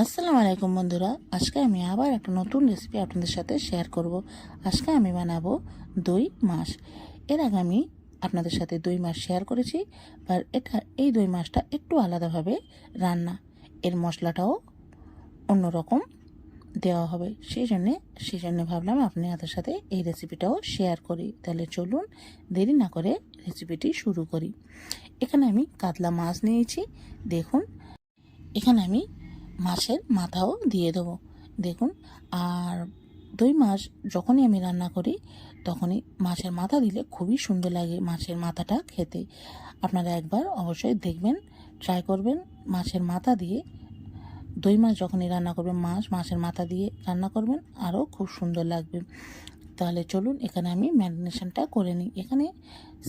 আসসালামু আলাইকুম বন্ধুরা। আজকে আমি আবার একটা নতুন রেসিপি আপনাদের সাথে শেয়ার করব। আজকে আমি বানাবো দই মাছ। এর আগে আমি আপনাদের সাথে দই মাছ শেয়ার করেছি, আর এটা, এই দই মাছটা একটু আলাদাভাবে রান্না। এর মশলাটাও অন্যরকম দেওয়া হবে। সেই জন্যে সেই জন্যে ভাবলাম আপনি আপনাদের সাথে এই রেসিপিটাও শেয়ার করি। তাহলে চলুন দেরি না করে রেসিপিটি শুরু করি। এখানে আমি কাতলা মাছ নিয়েছি। দেখুন, এখানে আমি মাছের মাথাও দিয়ে দেবো। দেখুন, আর দই মাছ যখনই আমি রান্না করি, তখনই মাছের মাথা দিলে খুবই সুন্দর লাগে মাছের মাথাটা খেতে। আপনারা একবার অবশ্যই দেখবেন ট্রাই করবেন মাছের মাথা দিয়ে। দই মাছ যখনই রান্না করবেন, মাছ মাছের মাথা দিয়ে রান্না করবেন, আরও খুব সুন্দর লাগবে। তাহলে চলুন, এখানে আমি ম্যারিনেশনটা করে নিই। এখানে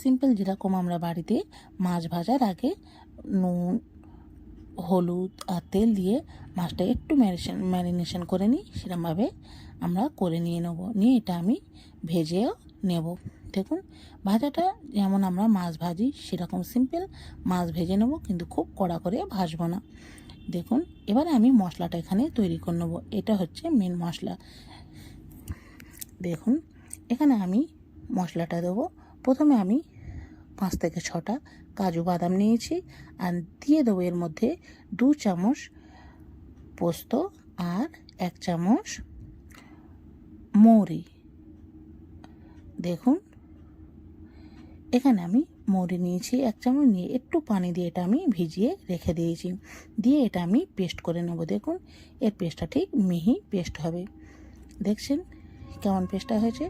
সিম্পল যেরকম আমরা বাড়িতে মাছ ভাজার আগে নুন হলুদ আর তেল দিয়ে মাছটা একটু ম্যারিনেশন ম্যারিনেশন করে নিই। সেরকমভাবে আমরা করে নিয়ে নেব। নিয়ে এটা আমি ভেজেও নেব। দেখুন, ভাজাটা যেমন আমরা মাছ ভাজি, সেরকম সিম্পল মাছ ভেজে নেব, কিন্তু খুব কড়া করে ভাজবো না। দেখুন, এবারে আমি মশলাটা এখানে তৈরি করে নেব। এটা হচ্ছে মেন মশলা। দেখুন, এখানে আমি মশলাটা দেবো। প্রথমে আমি পাঁচ থেকে ছটা কাজু বাদাম নিয়েছি আর দিয়ে দেবো এর মধ্যে দু চামচ পোস্ত আর এক চামচ মৌরি। দেখুন, এখানে আমি মৌরি নিয়েছি এক চামচ, নিয়ে একটু পানি দিয়ে এটা আমি ভিজিয়ে রেখে দিয়েছি। দিয়ে এটা আমি পেস্ট করে নেব। দেখুন, এর পেস্টটা ঠিক মিহি পেস্ট হবে। দেখছেন কেমন পেস্টটা হয়েছে?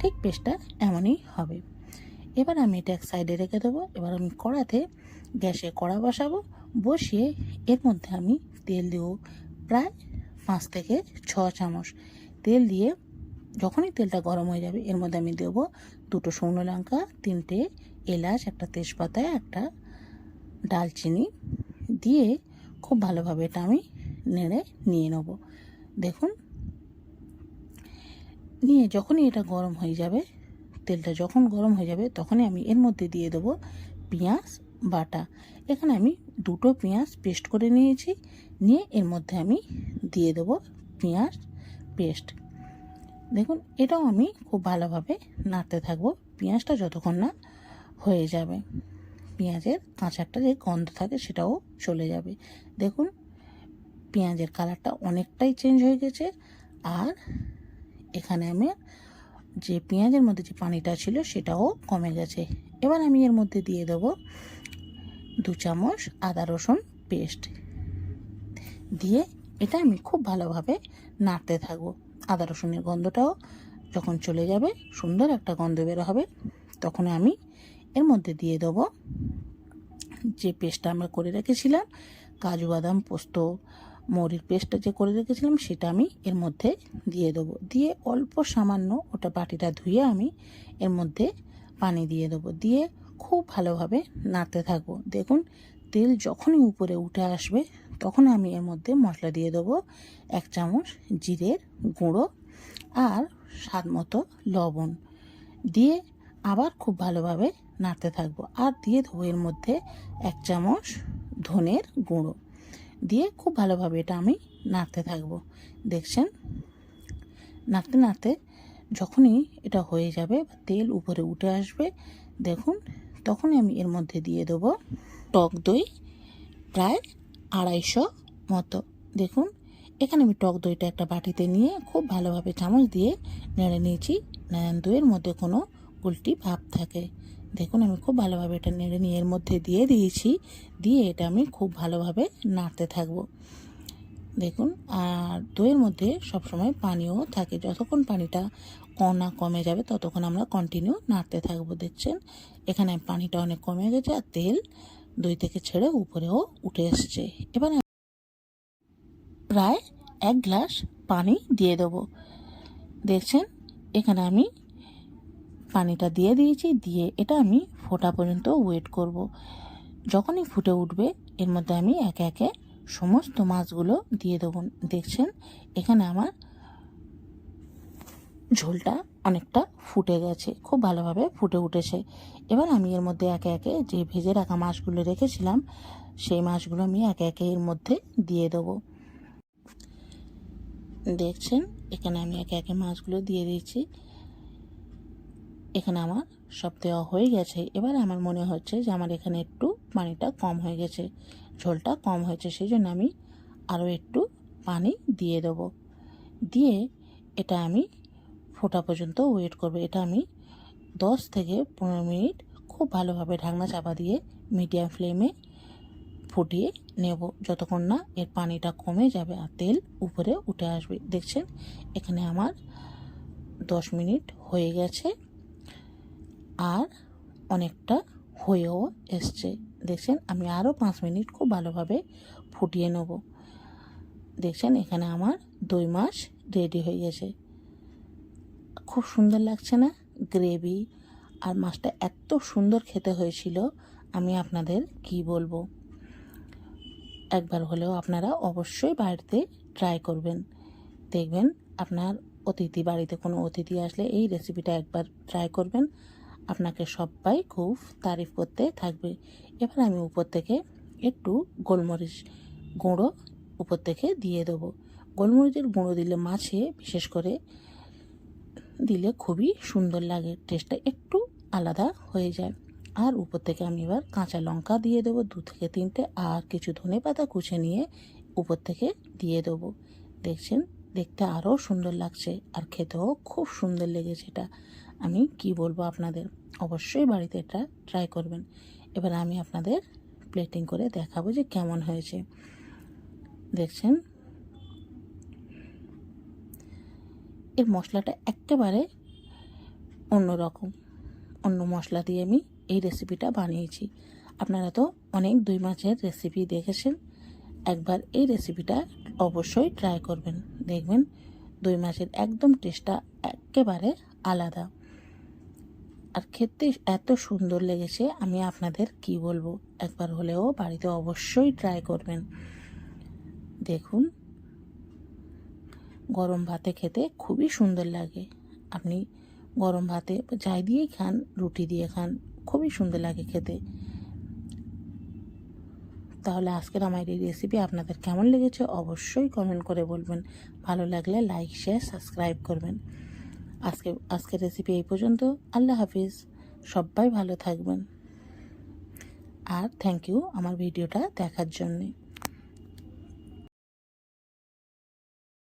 ঠিক পেস্টটা এমনই হবে। এবার আমি এটা এক সাইডে রেখে দেবো। এবার আমি কড়াতে গ্যাসে কড়া বসাবো। বসিয়ে এর মধ্যে আমি তেল দেবো প্রায় পাঁচ থেকে ছ চামচ। তেল দিয়ে যখনই তেলটা গরম হয়ে যাবে, এর মধ্যে আমি দেবো দুটো শুকনো লঙ্কা, তিনটে এলাচ, একটা তেজপাতা, একটা ডালচিনি দিয়ে খুব ভালোভাবে এটা আমি নেড়ে নিয়ে নেব। দেখুন, নিয়ে যখনই এটা গরম হয়ে যাবে তেলটা যখন গরম হয়ে যাবে তখনই আমি এর মধ্যে দিয়ে দেবো পেঁয়াজ, বাটা। এখানে আমি দুটো পেঁয়াজ পেস্ট করে নিয়েছি। নিয়ে এর মধ্যে আমি দিয়ে দেবো পেঁয়াজ পেস্ট। দেখুন, এটাও আমি খুব ভালোভাবে নাড়তে থাকব। পেঁয়াজটা যতক্ষণ না হয়ে যাবে, পেঁয়াজের কাঁচাটা যে গন্ধ থাকে সেটাও চলে যাবে। দেখুন, পেঁয়াজের কালারটা অনেকটাই চেঞ্জ হয়ে গেছে। আর এখানে আমি যে পেঁয়াজের মধ্যে যে পানিটা ছিল সেটাও কমে গেছে। এবার আমি এর মধ্যে দিয়ে দেবো দু চামচ আদা রসুন পেস্ট। দিয়ে এটা আমি খুব ভালোভাবে নাড়তে থাকব। আদা রসুনের গন্ধটাও যখন চলে যাবে, সুন্দর একটা গন্ধ বের হবে, তখন আমি এর মধ্যে দিয়ে দেবো যে পেস্টটা আমরা করে রেখেছিলাম, কাজু বাদাম পোস্ত মৌরির পেস্টটা যে করে রেখেছিলাম, সেটা আমি এর মধ্যে দিয়ে দেবো। দিয়ে অল্প সামান্য ওটা বাটিটা ধুয়ে আমি এর মধ্যে পানি দিয়ে দেবো। দিয়ে খুব ভালোভাবে নাড়তে থাকব। দেখুন, তেল যখনই উপরে উঠে আসবে তখন আমি এর মধ্যে মশলা দিয়ে দেবো। এক চামচ জিরের গুঁড়ো আর স্বাদ মতো লবণ। দিয়ে আবার খুব ভালোভাবে নাড়তে থাকব। আর দিয়ে দেবো এর মধ্যে এক চামচ ধনের গুঁড়ো। দিয়ে খুব ভালোভাবে এটা আমি নাড়তে থাকব। দেখছেন? নাড়তে নাড়তে যখনই এটা হয়ে যাবে বা তেল উপরে উঠে আসবে, দেখুন, তখনই আমি এর মধ্যে দিয়ে দেবো টক দই প্রায় আড়াইশো মতো। দেখুন, এখানে আমি টক দইটা একটা বাটিতে নিয়ে খুব ভালোভাবে চামচ দিয়ে নেড়ে নিয়েছি। দইয়ের মধ্যে কোনো উল্টি ভাব থাকে। দেখুন, আমি খুব ভালোভাবে এটা নেড়ে নিয়ে এর মধ্যে দিয়ে দিয়েছি। দিয়ে এটা আমি খুব ভালোভাবে নাড়তে থাকব। দেখুন, আর দইয়ের মধ্যে সবসময় পানিও থাকে। যতক্ষণ পানিটা কনা কমে যাবে, ততক্ষণ আমরা কন্টিনিউ নাড়তে থাকব, দেখছেন? এখানে পানিটা অনেক কমে গেছে আর তেল দই থেকে ছেড়ে উপরেও উঠে এসছে। এবার প্রায় এক গ্লাস পানি দিয়ে দেবো। দেখছেন? এখানে আমি পানিটা দিয়ে দিয়েছি, দিয়ে এটা আমি ফোটা পর্যন্ত ওয়েট করব। যখনই ফুটে উঠবে, এর মধ্যে আমি একে একে সমস্ত মাছগুলো দিয়ে দেবো। দেখছেন, এখানে আমার ঝোলটা অনেকটা ফুটে গেছে, খুব ভালোভাবে ফুটে উঠেছে। এবার আমি এর মধ্যে একে একে যে ভেজে রাখা মাছগুলো রেখেছিলাম, সেই মাছগুলো আমি একে একে এর মধ্যে দিয়ে দেবো। দেখছেন, এখানে আমি একে একে মাছগুলো দিয়ে দিচ্ছি এখানে আমার সব দেওয়া হয়ে গেছে। এবার আমার মনে হচ্ছে যে আমার এখানে একটু পানিটা কম হয়ে গেছে। ঝোলটা কম হয়েছে সেই জন্য আমি আরও একটু পানি দিয়ে দেবো। দিয়ে এটা আমি ফোটা পর্যন্ত ওয়েট করব। এটা আমি দশ থেকে পনেরো মিনিট খুব ভালোভাবে ঢাকনা চাপা দিয়ে মিডিয়াম ফ্লেমে ফুটিয়ে নেব। যতক্ষণ না এর পানিটা কমে যাবে আর তেল উপরে উঠে আসবে। দেখছেন? এখানে আমার দশ মিনিট হয়ে গেছে। আর অনেকটা হয়েও এসছে। দেখছেন, আমি আরও পাঁচ মিনিট খুব ভালোভাবে ফুটিয়ে নেব। দেখছেন, এখানে আমার দই মাছ রেডি হয়ে গেছে। খুব সুন্দর লাগছে না গ্রেভি? আর মাছটা এত সুন্দর খেতে হয়েছিল, আমি আপনাদের কি বলব? একবার হলেও আপনারা অবশ্যই বাড়িতে ট্রাই করবেন। দেখবেন, আপনার অতিথি, বাড়িতে কোনো অতিথি আসলে এই রেসিপিটা একবার ট্রাই করবেন। আপনাকে সবাই খুব তারিফ করতে থাকবে। এবার আমি উপর থেকে একটু গোলমরিচ গুঁড়ো উপর থেকে দিয়ে দেবো। গোলমরিচের গুঁড়ো দিলে মাছে বিশেষ করে দিলে খুবই সুন্দর লাগে, টেস্টটা একটু আলাদা হয়ে যায়। আর উপর থেকে আমি এবার কাঁচা লঙ্কা দিয়ে দেবো, দু থেকে তিনটে, আর কিছু ধনে পাতা কুচে নিয়ে উপর থেকে দিয়ে দেবো। দেখছেন? দেখতে আরও সুন্দর লাগছে, আর খেতেও খুব সুন্দর লেগেছে এটা। আমি কি বলব আপনাদের? অবশ্যই বাড়িতে এটা ট্রাই করবেন। এবার আমি আপনাদের প্লেটিং করে দেখাবো যে কেমন হয়েছে। দেখছেন? এর মশলাটা একেবারে অন্যরকম। অন্য মশলা দিয়ে আমি এই রেসিপিটা বানিয়েছি। আপনারা তো অনেক দুই মাছের রেসিপি দেখেছেন। একবার এই রেসিপিটা অবশ্যই ট্রাই করবেন। দেখবেন দুই মাছের একদম টেস্টটা একেবারে আলাদা। আর খেতে এত সুন্দর লেগেছে, আমি আপনাদের কি বলব? একবার হলেও বাড়িতে অবশ্যই ট্রাই করবেন। দেখুন, গরম ভাতে খেতে খুবই সুন্দর লাগে। আপনি গরম ভাতে যাই দিয়েই খান, রুটি দিয়ে খান, খুবই সুন্দর লাগে খেতে। তাহলে আজকের আমার এই রেসিপি আপনাদের কেমন লেগেছে অবশ্যই কমেন্ট করে বলবেন। ভালো লাগলে লাইক শেয়ার সাবস্ক্রাইব করবেন। আজকে, আজকের রেসিপি এই পর্যন্ত। আল্লাহ হাফিজ। সবাই ভালো থাকবেন। আর থ্যাংক ইউ আমার ভিডিওটা দেখার জন্যে।